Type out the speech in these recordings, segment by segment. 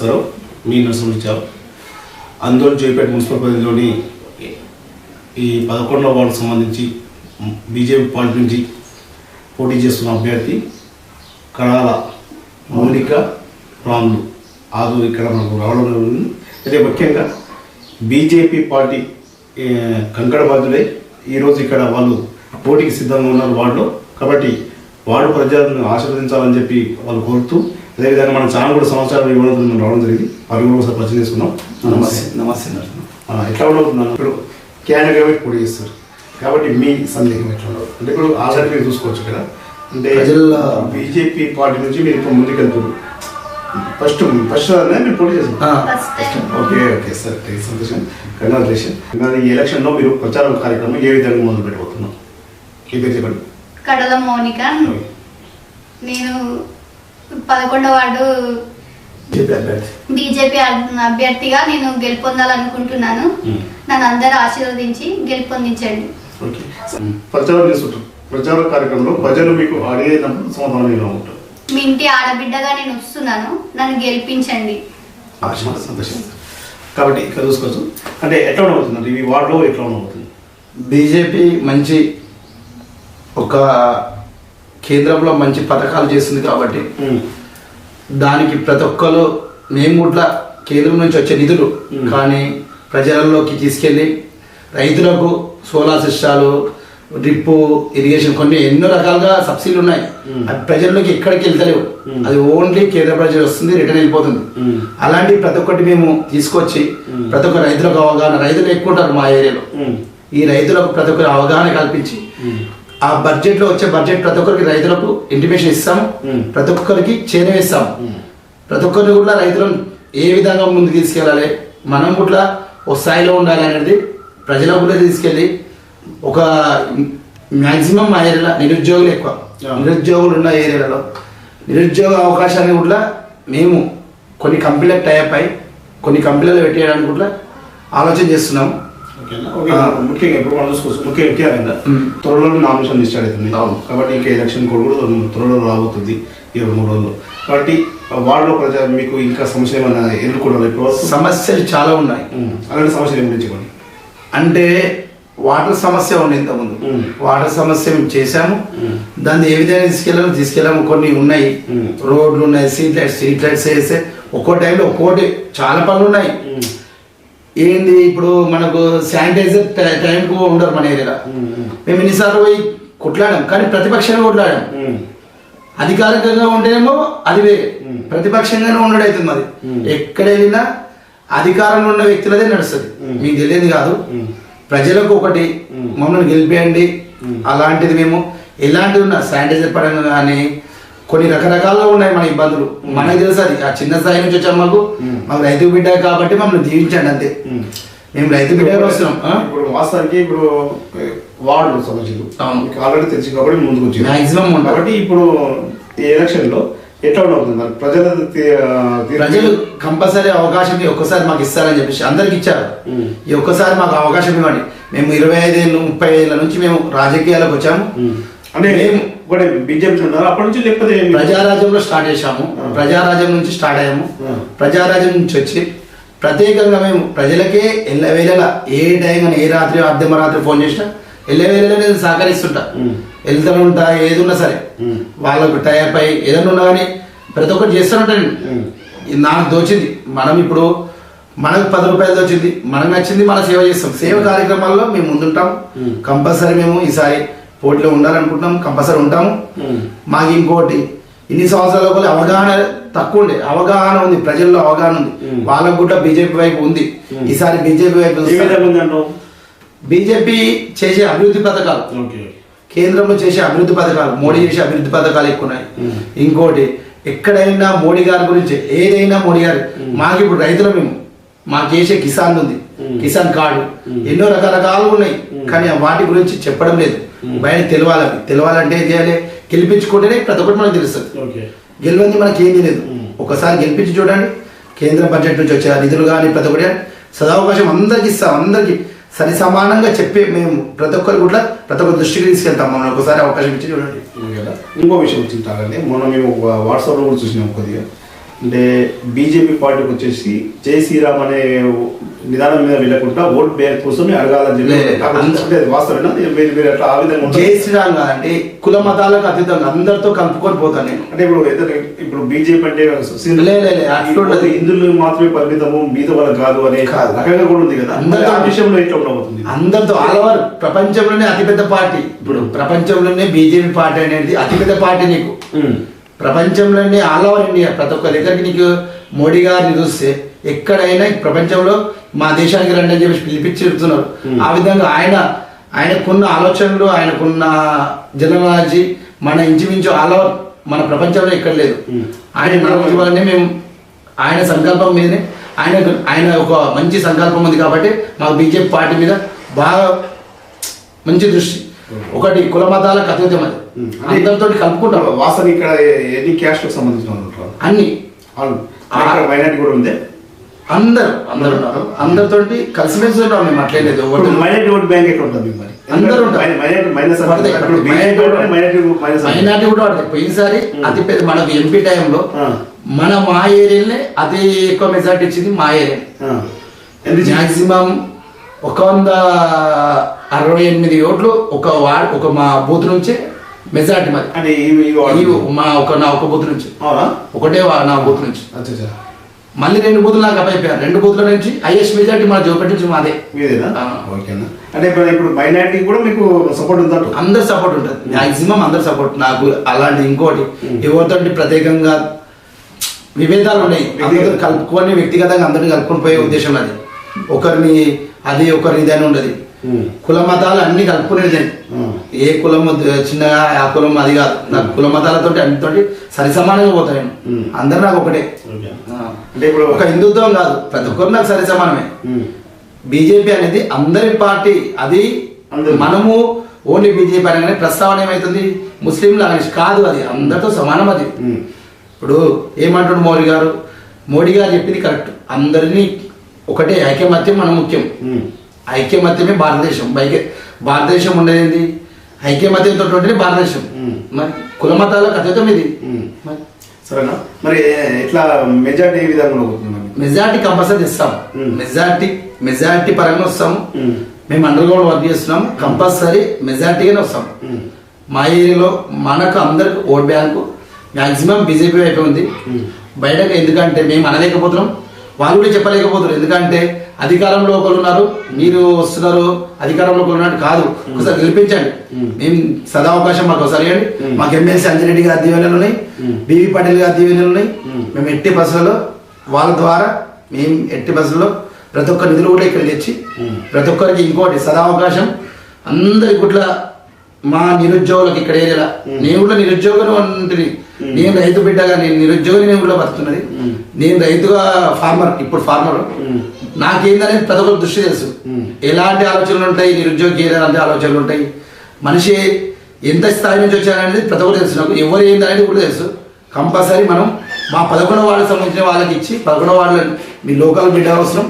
నమస్కారం మీ నరసింహరావు అందులో జైపేట మున్సిపల్ పరిధిలోని ఈ పదకొండవ వార్డు సంబంధించి బీజేపీ పార్టీ నుంచి పోటీ చేస్తున్న అభ్యర్థి కళాల మౌలిక రాములు. ఆదు ఇక్కడ మనకు రావడం జరిగింది. అయితే ముఖ్యంగా బీజేపీ పార్టీ ఏ, ఈరోజు ఇక్కడ వాళ్ళు పోటీకి సిద్ధంగా ఉన్నారు వాళ్ళు కాబట్టి వార్డు ప్రజలను ఆశీర్వదించాలని చెప్పి వాళ్ళు కోరుతూ అదేవిధంగా మన ఛానల్ కూడా సంవత్సరాలు ఇవ్వడం మనం రావడం జరిగింది. వారు కూడా ఒకసారి పరిచయం చేసుకున్నాం. నమస్తే నమస్తే. ఎట్లా ఉండవుతున్నాను ఇప్పుడు క్యాండిడేట్ పోటీ చేస్తారు. కాబట్టి మీ సందేహం ఎట్లా ఉండదు అంటే ఇప్పుడు ఆల్రెడీ మీరు చూసుకోవచ్చు ఇక్కడ అంటే బీజేపీ పార్టీ నుంచి మీరు ఇప్పుడు ముందుకెళ్తారు ఫస్ట్ ఫస్ట్ మీరు పోటీ చేస్తారు. Okay okay sir. సంతోషం. కంగ్రాచులేషన్ ఈ ఎలక్షన్లో మీరు ప్రచార కార్యక్రమం ఏ విధంగా మొదలు పెట్టబోతున్నాం ఈ పేరు చెప్పండి. కడల మౌనిక. నేను పదకొండవ వార్డు బీజేపీ అభ్యర్థిగా నేను గెలుపొందాలనుకుంటున్నాను. నన్ను అందరూ ఆశీర్వదించి గెలుపొందించండి. ఓకే. ప్రచారం చేస్తుంటారు ప్రచార కార్యక్రమంలో ప్రజలు మీకు అడిగినప్పుడు సమాధానం ఉంటారు మీ ఇంటి ఆడబిడ్డగా నేను వస్తున్నాను. నన్ను గెలిపించండి. సంతోషం. కాబట్టి ఇక్కడ చూసుకోవచ్చు. అంటే ఎట్లా ఉండబోతుంది? ఈ వార్డులో ఎట్లా ఉండబోతుంది? బీజేపీ మంచి ఒక కేంద్రంలో మంచి పథకాలు చేస్తుంది కాబట్టి దానికి ప్రతి ఒక్కరు మేము కూడా కేంద్రం నుంచి వచ్చే నిధులు. కానీ ప్రజలలోకి తీసుకెళ్ళి రైతులకు సోలార్ సిస్టాలు డ్రిప్ ఇరిగేషన్ కొన్ని ఎన్నో రకాలుగా సబ్సిడీలు ఉన్నాయి. అవి ప్రజల్లోకి ఎక్కడికి వెళ్తలేవు. అది ఓన్లీ కేంద్ర ప్రజలు వస్తుంది రిటర్న్ వెళ్ళిపోతుంది. అలాంటి ప్రతి ఒక్కటి మేము తీసుకొచ్చి. ప్రతి ఒక్క రైతులకు అవగాహన రైతులు ఎక్కువ ఉంటారు మా ఏరియాలో ఈ రైతులకు ప్రతి ఒక్కరు అవగాహన కల్పించి ఆ బడ్జెట్లో వచ్చే బడ్జెట్ ప్రతి ఒక్కరికి రైతులకు ఇంటిమేషన్ ఇస్తాము మ్మ్. ప్రతి ఒక్కరికి చేరవేస్తాము మ్మ్. ప్రతి ఒక్కరిని కూడా రైతులను ఏ విధంగా ముందుకు తీసుకెళ్ళాలి మనం కూడా ఒక స్థాయిలో ఉండాలి అనేది ప్రజలకు కూడా తీసుకెళ్ళి ఒక మ్యాక్సిమం మా ఏరియాలో నిరుద్యోగులు ఎక్కువ. నిరుద్యోగులు ఉన్న ఏరియాలలో నిరుద్యోగ అవకాశాన్ని కూడా మేము కొన్ని కంపెనీలకు టైప్ అయి కొన్ని కంపెనీలు పెట్టేయడానికి కూడా ఆలోచన చేస్తున్నాము. ముఖ్యంగా ఇప్పుడు మనం చూసుకోవచ్చు ముఖ్య ముఖ్యంగా. త్వరలో నామినేషన్ లిస్ట్ అవుతుంది. కాబట్టి ఇంకా ఎలక్షన్ కోడ్ కూడా త్వరలో రాబోతుంది ఇరవై మూడు రోజుల్లో కాబట్టి వార్డులో ప్రజా మీకు ఇంకా సమస్య ఏమైనా ఎదుర్కోవడం ఇప్పుడు? సమస్యలు చాలా ఉన్నాయి. అలాంటి సమస్యలు గురించి చెప్పండి అంటే వాటర్ సమస్య ఉంది ఇంతకుముందు. వాటర్ సమస్య మేము చేశాము. దాన్ని ఏ విధంగా తీసుకెళ్ళాము తీసుకెళ్ళాము కొన్ని ఉన్నాయి. రోడ్లు ఉన్నాయి స్ట్రీట్ లైట్స్ స్ట్రీట్ లైట్స్ వేస్తే ఒక్కో టైంలో ఒక్కోటి చాలా పనులు ఉన్నాయి. ఏంది ఇప్పుడు మనకు శానిటైజర్ టైంకు ఉండరు మన ఏరియాలో మ్మ్. ఎన్నిసార్లు పోయి కొట్లాడాం కానీ ప్రతిపక్షంగా కొట్లాడాం. అధికారికంగా ఉంటేనేమో అది వేరే. ప్రతిపక్షంగానే ఉండడం అవుతుంది మరి మ్మ్. ఎక్కడ వెళ్ళినా అధికారంలో ఉన్న వ్యక్తులదే నడుస్తుంది. మీకు తెలియదు కాదు. ప్రజలకు ఒకటి మ్మ్. మమ్మల్ని గెలిపేయండి. అలాంటిది మేము ఎలాంటివి ఉన్నా శానిటైజర్ పరంగా కానీ కొన్ని రకరకాలుగా ఉన్నాయి మన ఇబ్బందులు మనకు తెలుసు అది ఆ చిన్న స్థాయి నుంచి వచ్చాం మాకు. మాకు రైతు బిడ్డ కాబట్టి మమ్మల్ని దీవించండి అంతే మ్మ్. రైతు బిడ్డ వస్తున్నాం? ఇప్పుడు వాస్తవానికి ఇప్పుడు వార్డు సమస్యలు. మీకు ఆల్రెడీ తెలుసు కాబట్టి ముందుకు వచ్చింది ఉండదు. కాబట్టి ఇప్పుడు ఈ ఎలక్షన్లో ఎట్లా ఉండవుతుంది ప్రజల ప్రజలు కంపల్సరీ అవకాశం ఒక్కసారి మాకు ఇస్తారని చెప్పేసి అందరికి ఇచ్చారు. ఈ ఒక్కసారి మాకు అవకాశం ఇవ్వండి మేము ఇరవై ఐదేళ్ళు ముప్పై ఏళ్ళ నుంచి మేము రాజకీయాలకు వచ్చాము. అంటే బీజేపీ ఉన్నారు అప్పటి నుంచి లేకపోతే? ప్రజారాజ్యంలో స్టార్ట్ చేశాము. ప్రజారాజ్యం నుంచి స్టార్ట్ అయ్యాము. ప్రజారాజ్యం నుంచి వచ్చి ప్రత్యేకంగా మేము ప్రజలకే ఎల్లవేళలా ఏ టైం కానీ ఏ రాత్రి అర్ధమ రాత్రి ఫోన్ చేసినా ఎల్లవేళలా నేను సహకరిస్తుంటా మ్మ్. వెళ్తూనే ఉంటా ఏది ఉన్నా సరే. వాళ్ళకు టైప్ అయి ఏదైనా ఉన్నా కానీ ప్రతి ఒక్కటి మ్మ్. ఇది నాకు దోచింది మనం ఇప్పుడు మనకు పది రూపాయలు దోచింది మనకు నచ్చింది మన సేవ చేస్తాం సేవ కార్యక్రమాల్లో మేము ముందుంటాం. కంపల్సరీ మేము ఈసారి పోటీలో ఉండాలనుకుంటున్నాం కంపల్సరీ ఉంటాము మ్మ్. మాకు ఇంకోటి ఇన్ని సంవత్సరాల లోపల అవగాహన తక్కువ ఉండే అవగాహన ఉంది ప్రజల్లో అవగాహన ఉంది మ్మ్. వాళ్ళకు కూడా బీజేపీ వైపు ఉంది మ్మ్. ఈసారి బీజేపీ వైపు? బీజేపీ చేసే అభివృద్ధి పథకాలు కేంద్రంలో చేసే అభివృద్ధి పథకాలు మోడీ చేసే అభివృద్ధి పథకాలు ఎక్కువ ఉన్నాయి. ఇంకోటి ఎక్కడైనా మోడీ గారి గురించి ఏదైనా మోడీ గారి. మాకు ఇప్పుడు రైతులు మేము మాకు చేసే కిసాన్ ఉంది. కిసాన్ కార్డు. ఎన్నో రకరకాలు ఉన్నాయి. కానీ వాటి గురించి చెప్పడం లేదు. బయట తెలవాలి. అవి. తెలవాలంటే ఏం చేయాలి? గెలిపించుకుంటేనే ప్రతి ఒక్కటి మనకు తెలుస్తుంది. గెలవంది మనకి ఏం తెలియదు. మ్మ్. ఒకసారి గెలిపించి చూడండి. కేంద్ర బడ్జెట్ నుంచి వచ్చే నిధులు కానీ ప్రతి ఒక్కటి సదావకాశం అందరికి ఇస్తాం. అందరికి సరి సమానంగా చెప్పి మేము ప్రతి ఒక్కరు కూడా ప్రతి ఒక్కరి దృష్టికి తీసుకెళ్తాం. మనం ఒకసారి అవకాశం ఇచ్చి చూడండి. కదా ఇంకో విషయం వచ్చింది తాగండి మొన్న మేము వాట్సాప్లో కూడా చూసినాం కొద్దిగా. అంటే బీజేపీ పార్టీకి వచ్చేసి జై శ్రీరామ్ అనే నిదానం మీద వెళ్ళకుండా ఓట్ బ్యాంక్ కోసం అడగాలని చెప్పి వాస్తవేనా మీరు మీరు అట్లా ఆ విధంగా జై ఉంటారు శ్రీరామ్ కాదండి కుల మతాలకు అతీతంగా అందరితో కలుపుకొని పోతాను నేను. అంటే ఇప్పుడు ఇప్పుడు బీజేపీ అంటే. హిందువులు మాత్రమే పరిమితము మీద వాళ్ళకి కాదు అనే కాదు. రకంగా కూడా ఉంది కదా. అందరితో- విషయంలో ఎట్లా ఉండబోతుంది? అందరితో ఆల్ ఓవర్ ప్రపంచంలోనే అతిపెద్ద పార్టీ. ఇప్పుడు ప్రపంచంలోనే బీజేపీ పార్టీ అనేది అతిపెద్ద పార్టీ నీకు. ప్రపంచంలోనే ఆల్ ఓవర్ ఇండియా ప్రతి ఒక్క దగ్గరికి నీకు మోడీ గారిని చూస్తే ఎక్కడైనా ప్రపంచంలో మా దేశానికి రండి అని చెప్పి పిలిపించి చెప్తున్నారు Hmm. ఆ విధంగా ఆయన ఆయనకున్న ఆలోచనలు ఆయనకున్న జనరాజీ మన ఇంచుమించు ఆల్ ఓవర్ మన ప్రపంచంలో ఎక్కడ లేదు Hmm. ఆయన నడవడం వల్లనే మేము ఆయన సంకల్పం మీదనే ఆయన ఆయన ఒక మంచి సంకల్పం ఉంది కాబట్టి మాకు బీజేపీ పార్టీ మీద బాగా మంచి దృష్టి ఒకటి కుల మతాలకు అతీతం అది ఉమ్. అందరితో కలుపుకుంటాం. వాసన ఇక్కడ ఎన్ని క్యాస్ట్ సంబంధించిన వాళ్ళు అన్ని. ఇక్కడ మైనార్టీ కూడా ఉంది? అందరు అందరు ఉన్నారు. అందరితోటి కలిసిమెలిసి ఉన్నాం మేము అట్లేదు మైనార్టీ ఓట్ బ్యాంక్ ఎట్లా ఉంటుంది మరి? అందరూ మైనార్టీ కూడా పడతాయి పోయినసారి. అతి పెద్ద మనకు ఎంపీ టైంలో. మన మా ఏరియాలోనే అతి ఎక్కువ మెజార్టీ ఇచ్చింది మా ఏరియా. మ్యాక్సిమం ఒక వంద అరవై ఎనిమిది ఓట్లు ఒక వార్డ్ ఒక మా బూత్ నుంచి మెజార్టీ మాది. అంటే మా ఒక నా ఒక బూత్ నుంచి. ఒకటే నా బూత్ నుంచి. మళ్ళీ రెండు బూతులు నాకు అప్పయిపోయారు రెండు బూతుల నుంచి హైయెస్ట్ మెజార్టీ మన జోపేట నుంచి మాదే. ఓకేనా అంటే ఇప్పుడు మైనార్టీ కూడా మీకు సపోర్ట్ ఉందంట అందరు సపోర్ట్ ఉంటుంది. మాక్సిమం అందరు సపోర్ట్ నాకు అలాంటి ఇంకోటి. ఎవరితో ప్రత్యేకంగా విభేదాలు ఉన్నాయి. కలుపుకొని వ్యక్తిగతంగా అందరిని కలుపుకొని పోయే ఉద్దేశం అది. ఒకరిని అది ఒకరిని ఇది అని ఉండదు. కుల మతాలు అన్ని కలుపుకునేది. ఏ కులం చిన్నగా ఆ కులం అది కాదు. నాకు కుల మతాలతో అన్నితోటి సరి సమానంగా ఉమ్. అందరు నాకు ఒకటే. అంటే ఇప్పుడు ఒక హిందుత్వం కాదు. ప్రతి ఒక్కరు నాకు సరి సమానమే. బీజేపీ అనేది అందరి పార్టీ అది. మనము ఓన్లీ బీజేపీ అనగానే ప్రస్తావన ఏమవుతుంది ముస్లింలు అనేసి కాదు అది. అందరితో సమానం అది. ఇప్పుడు ఏమంటాడు మోడీ గారు? మోడీ గారు చెప్పింది కరెక్ట్. అందరినీ ఒకటే ఐకమత్యం మన ముఖ్యం. ఐక్యమత్యమే భారతదేశం. బైకే భారతదేశం ఉండేది ఐక్యమత్యంతో ఉంటేనే భారతదేశం. మరి కుల మతాలకు అతీతం ఇది. మరి సరేనా? మరి ఎట్లా మెజార్టీ ఏ విధంగా మెజార్టీ కంపల్సరీ ఇస్తాం. మెజార్టీ మెజార్టీ పరంగా వస్తాము మ్మ్. అండర్ గ్రౌండ్ వర్క్ చేస్తున్నాం. కంపల్సరీ మెజార్టీగానే వస్తాం. మా ఏరియాలో మనకు అందరికి ఓట్ బ్యాంకు మ్యాక్సిమం బీజేపీ వైపు ఉంది. బయటకు ఎందుకంటే మేము అనలేకపోతున్నాం. వాళ్ళు కూడా చెప్పలేకపోతున్నారు ఎందుకంటే అధికారంలో ఒకరు ఉన్నారు మీరు వస్తున్నారు అధికారంలో ఒకరు ఉన్నారు కాదు ఒకసారి గెలిపించండి మ్మ్. సదా అవకాశం మాకు ఒకసారి ఇవ్వండి మ్మ్. మాకు ఎమ్మెల్సీ అంజిరెడ్డి గారి దీవెనలు ఉన్నాయి. బీవీ పాటిల్ గారి దీవెనలు ఉన్నాయి మ్మ్. ఎట్టి బస్సులలో వాళ్ళ ద్వారా మేము ఎట్టి బస్సులో ప్రతి ఒక్క నిధులు కూడా ఇక్కడ తెచ్చి. ప్రతి ఒక్కరికి ఇంకోటి సదా అవకాశం అందరి గుట్ల మా నిరుద్యోగులకు ఇక్కడ ఏరియాలో. నేను కూడా నిరుద్యోగం ఉంటుంది. నేను నేను రైతు బిడ్డగా నేను నిరుద్యోగి నేను కూడా బతుకున్నది మ్మ్. నేను రైతుగా ఫార్మర్ ఇప్పుడు ఫార్మర్ మ్మ్. నాకేందనేది ప్రతి ఒక్కరు దృష్టి తెలుసు. ఎలాంటి ఆలోచనలు ఉంటాయి? నిరుద్యోగి ఎలాంటి ఆలోచనలు ఉంటాయి. మనిషి ఎంత స్థాయి నుంచి వచ్చారనేది ప్రతి ఒక్కరు తెలుసు నాకు. ఎవరు ఏందనేది కూడా తెలుసు. కంపల్సరీ మనం మా పదకొండవ వాళ్ళకి సంబంధించిన వాళ్ళకి ఇచ్చి పదకొండవ వాళ్ళ మీ లోకల్ బిడ్డ అవసరం.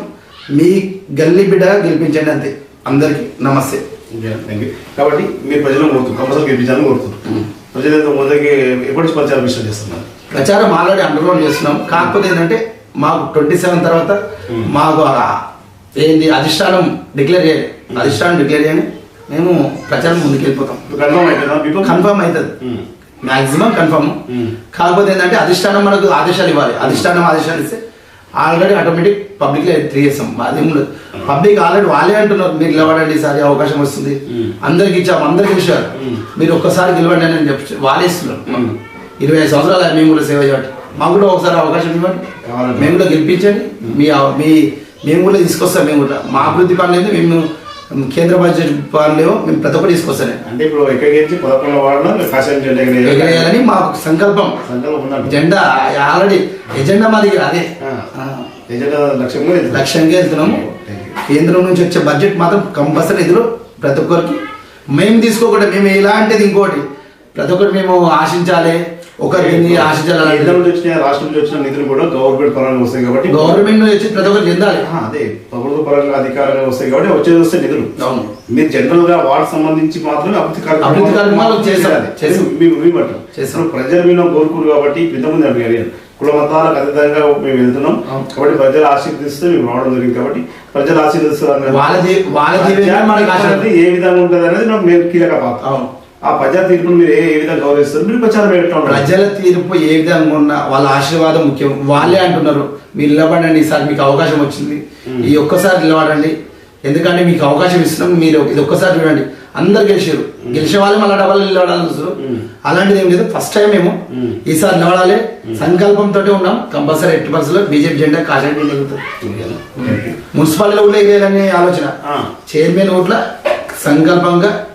మీ గల్లీ బిడ్డగా గెలిపించండి అంతే. అందరికీ నమస్తే. కాబట్టి మీరు ప్రజలను కోరుతుంది కంపల్సరీ గెలిపించాలని కోరుతుంది ప్రజలతో మొదటి ఎప్పటి నుంచి ప్రచారం విషయం చేస్తున్నారు? ప్రచారం ఆల్రెడీ అండర్గ్రౌండ్ చేస్తున్నాం. కాకపోతే ఏంటంటే మాకు ట్వంటీ సెవెన్ తర్వాత. మాకు ఏంది అధిష్టానం డిక్లేర్ చేయాలి. అధిష్టానం డిక్లేర్ చేయని మేము ప్రచారం ముందుకు వెళ్ళిపోతాం కన్ఫర్మ్ అవుతుంది. Maximum confirm. కాకపోతే ఏంటంటే అధిష్టానం మనకు ఆదేశాలు ఇవ్వాలి. అధిష్టానం ఆదేశాలు ఇస్తే ఆల్రెడీ ఆటోమేటిక్ పబ్లిక్లో ఎంట్రీ చేస్తాం అదేం ఉండదు పబ్లిక్ ఆల్రెడీ వాళ్ళే అంటున్నారు మీరు నిలబడండి ఈసారి అవకాశం వస్తుంది. అందరికి ఇచ్చాము అందరికి ఇచ్చారు. మీరు ఒక్కసారి గెలవండి అని చెప్పి వాళ్ళే ఇస్తున్నారు. ఇరవై ఐదు సంవత్సరాలు మేము కూడా సేవ చేయబట్టి మాకు కూడా ఒకసారి అవకాశం ఇవ్వండి. మేము కూడా గెలిపించండి. మీ మీ మేము కూడా తీసుకొస్తాం మేము కూడా. మా అభివృద్ధి పనులు మేము కేంద్ర బడ్జెట్ పనులు ఏమో మేము ప్రతి ఒక్కటి తీసుకొస్తాను అంటే ఇప్పుడు ఎక్కడికి పదకొండు వాడలో కాశాయం జెండా ఎగరేయాలి. ఎగరేయాలని మాకు సంకల్పం. జెండా ఆల్రెడీ ఎజెండా మాది అదే. ఆ. ఆ, ఎజెండా లక్ష్యంగా వెళ్తున్నాము. కేంద్రం నుంచి వచ్చే బడ్జెట్ మాత్రం కంపల్సరీ నిధులు ప్రతి ఒక్కరికి. మేము తీసుకోకుండా మేము ఎలాంటిది ఇంకోటి? ప్రతి ఒక్కటి మేము ఆశించాలి. ఒకరిని కేంద్రం ఆశించాలి నుంచి వచ్చిన రాష్ట్రం వచ్చిన నిధులు కూడా గవర్నమెంట్ పరంగా వస్తాయి కాబట్టి గవర్నమెంట్ వచ్చి ప్రతి ఒక్కరు చెందాలి అదే ప్రభుత్వ పరంగా అధికారంగా వస్తాయి కాబట్టి వచ్చేది వస్తే నిధులు అవును మీరు జనరల్గా వార్డు సంబంధించి మాత్రమే అభివృద్ధి కార్యక్రమాలు చేశారు. చేయాలి. చేశాం. మీ మీ మాట చేశాం. ఇప్పుడు ప్రజలు వినో కోరుకురు కాబట్టి ఇంతకుముందు అడిగారు కుల మతాలకు అతీతంగా మేము వెళ్తున్నాం. కాబట్టి ప్రజలు ఆశీర్దిస్తే మేము రావడం జరిగింది కాబట్టి ప్రజలు ఆశీర్దిస్తారు ఏ విధంగా ఉంటుంది అనేది మేము కీలక పాత్ర అవును. ఆ ప్రజా తీర్పును మీరు ఏ విధంగా గౌరవిస్తారు? మీరు ప్రచారం ఉంటుంది ప్రజల తీర్పు ఏ విధంగా ఉన్నా వాళ్ళ ఆశీర్వాదం ముఖ్యం. వాళ్ళే అంటున్నారు మీరు నిలబడండి ఈసారి మీకు అవకాశం వచ్చింది. ఈ ఒక్కసారి నిలబడండి. ఎందుకంటే మీకు అవకాశం ఇస్తున్నాం మీరు ఇది ఒక్కసారి చూడండి. అందరు గెలిచారు. గెలిచే వాళ్ళు మళ్ళీ డబల్ నిలబడాలని చూస్తారు. అలాంటిది ఏం లేదు. ఫస్ట్ టైం మేము. ఈసారి నిలబడాలి. సంకల్పంతో ఉన్నాం. కంపల్సరీ ఎట్టి పరిస్థితుల్లో బీజేపీ జెండా కాజెండా మున్సిపాలిటీలో కూడా ఎగిరేయాలనే ఆలోచన. చైర్మన్ ఓట్ల సంకల్పంగా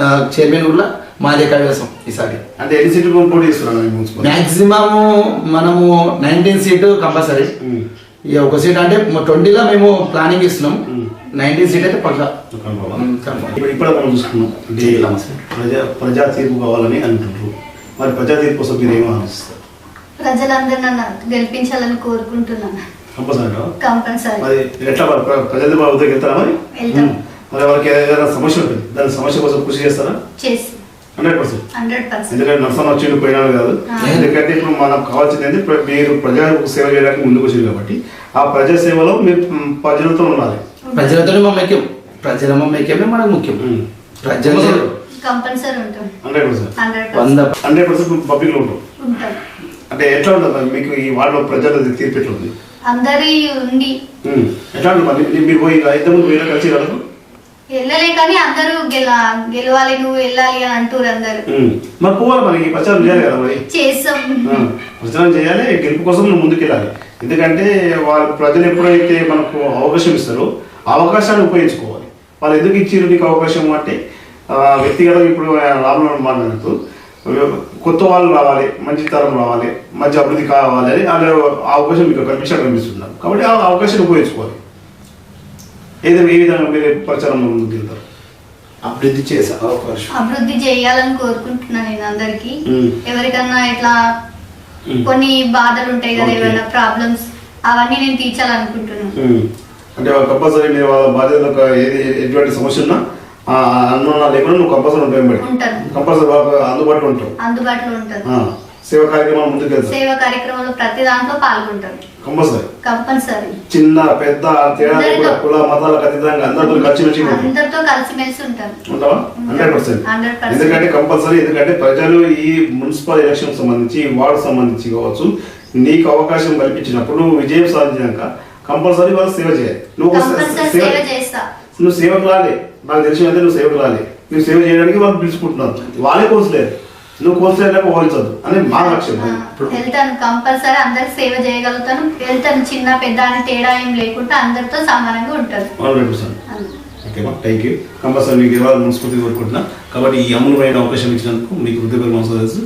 చైర్మన్ ఓట్ల మాదే కైవసం ఈసారి. అంటే ఎన్ని సీట్లు పోటీ చేస్తున్నాను మీ మున్సిపల్? మాక్సిమం మనము నైన్టీన్ సీటు కంపల్సరీ. ఇక ఒక సీట్ అంటే ట్వంటీలో మేము ప్లానింగ్ ఇస్తున్నాం. నైన్టీన్ సీట్ అయితే పక్క. ఇప్పుడు ఇప్పుడు మనం చూసుకున్నాం? ప్రజా ప్రజా తీర్పు కావాలని అంటుండ్రు మరి ప్రజా తీర్పు కోసం మీరు ఏమో ఆలోచిస్తారు? ప్రజలందరూ నన్ను గెలిపించాలని కోరుకుంటున్నాను. Compulsory compulsory. మరి ఎట్లా మరి ప్ర- ప్రజల వద్దకు వెళ్తారా మరి. మరి వాళ్ళకి ఏదైనా సమస్య ఉంటుంది దాని సమస్య కోసం కృషి చేస్తారా? చేసి హండ్రెడ్ పర్సెంట్. ఎందుకంటే నర్సన్ వచ్చిండు పోయినాడు కాదు. ఎందుకంటే ఇప్పుడు మనకు కావాల్సింది ఏంటి మీరు ప్రజలకు సేవ చేయడానికి ముందుకు వచ్చారు కాబట్టి ఆ ప్రజా సేవలో మీరు ప్రజలతో ఉండాలి. ప్రజలతోనే మా ముఖ్యం. ప్రజల మా ముఖ్యమే మనకు ముఖ్యం. ప్రజలు హండ్రెడ్ పర్సెంట్. వంద హండ్రెడ్ పర్సెంట్ పబ్లిక్లో ఉంటాం. ఉంటాం. అంటే ఎట్లా ఉంటుంది మీకు ఈ వార్డులో ప్రజల తీర్పు ఎట్లా ఉంది? అందరి ఉండి. ఉమ్. ఎట్లా ఉంటుంది మరి? పోయి అయితే ముందు వేరే కలిసి కలదు? వెళ్ళలే కానీ అందరూ గెల గెలవాలి నువ్వు వెళ్ళాలి అని అంటారు అందరు. మరి పోవాలి ఈ ప్రచారం చేయాలి కదా మరి? చేస్తాం. ప్రచారం చేయాలి గెలుపు కోసం నువ్వు ముందుకు వెళ్ళాలి ఎందుకంటే వాళ్ళు ప్రజలు ఎప్పుడైతే మనకు అవకాశం ఇస్తారో ఆ అవకాశాన్ని ఉపయోగించుకోవాలి. వాళ్ళు ఎందుకు ఇచ్చారు నీకు అవకాశం అంటే ఆ, వ్యక్తిగతంగా ఇప్పుడు రామనాథ్ మాట్లాడుతూ కొత్త వాళ్ళు రావాలి మంచి తరం రావాలి మంచి అభివృద్ధి కావాలి అని వాళ్ళ ఆ అవకాశం మీకు కల్పించడం కనిపిస్తున్నారు కాబట్టి ఆ అవకాశాన్ని ఉపయోగించుకోవాలి. ఏదో ఏ విధంగా మీరు ప్రచారంలో ముందుకు వెళ్తారు అభివృద్ధి చేసే అవకాశం. అభివృద్ధి చేయాలని కోరుకుంటున్నాను నేను అందరికి. ఎవరికన్నా ఇట్లా. కొన్ని బాధలు ఉంటాయి కదా. ఏమైనా ప్రాబ్లమ్స్ అవన్నీ నేను తీర్చాలనుకుంటున్నాను. అంటే కంపల్సరీ మీరు వాళ్ళ బాధ్యతలకు ఏది ఎటువంటి సమస్య ఉన్నా ఆ, అన్నున్నా లేకుండా నువ్వు కంపల్సరీ ఉంటాను కంపల్సరీ అందుబాటులో ఉంటావు. అందుబాటులో ఉంటాను. సేవా కార్యక్రమాలు ముందుకు సేవా కార్యక్రమంలో ప్రతి దాంట్లో పాల్గొంటాను. కంపల్సరీ. కంపల్సరీ. చిన్న పెద్ద తేడా లేకుండా కుల మతాలకు అతీతంగా అందరితో కలిసిమెలిసి ఉంటావు. అందరితో కలిసిమెలిసి ఉంటాను ఉంటావా? Hundred percent. 100%. ఎందుకంటే కంపల్సరీ ఎందుకంటే ప్రజలు ఈ మున్సిపల్ ఎలక్షన్ సంబంధించి వార్డు సంబంధించి కావచ్చు నీకు అవకాశం కల్పించినప్పుడు నువ్వు విజయం సాధించాక కంపల్సరీ వాళ్ళు సేవ చేయాలి. నువ్వు సేవ- నువ్వు సేవకు రాలే నాకు తెలిసినైతే నువ్వు సేవకు రాలే నువ్వు సేవ చేయడానికి వాళ్ళు పిలుచుకుంటున్నారు. వాళ్ళే కోల్చలేరు నువ్వు కోల్చలేక పోల్చదు అని మా లక్ష్యం వెళ్తాను కంపల్సరీ అందరికి సేవ చేయగలుగుతాను. వెళ్తాను చిన్న పెద్ద అని తేడా ఏం లేకుండా అందరితో సమానంగా ఉంటాను. Hundred percent. ఓకేమా thank you compulsory మీకు ఇవ్వాలని మనస్ఫూర్తి కోరుకుంటున్నా. కాబట్టి ఈ అమూల్యమైన అవకాశం ఇచ్చినందుకు మీకు హృదయపూర్వక తెలుసు.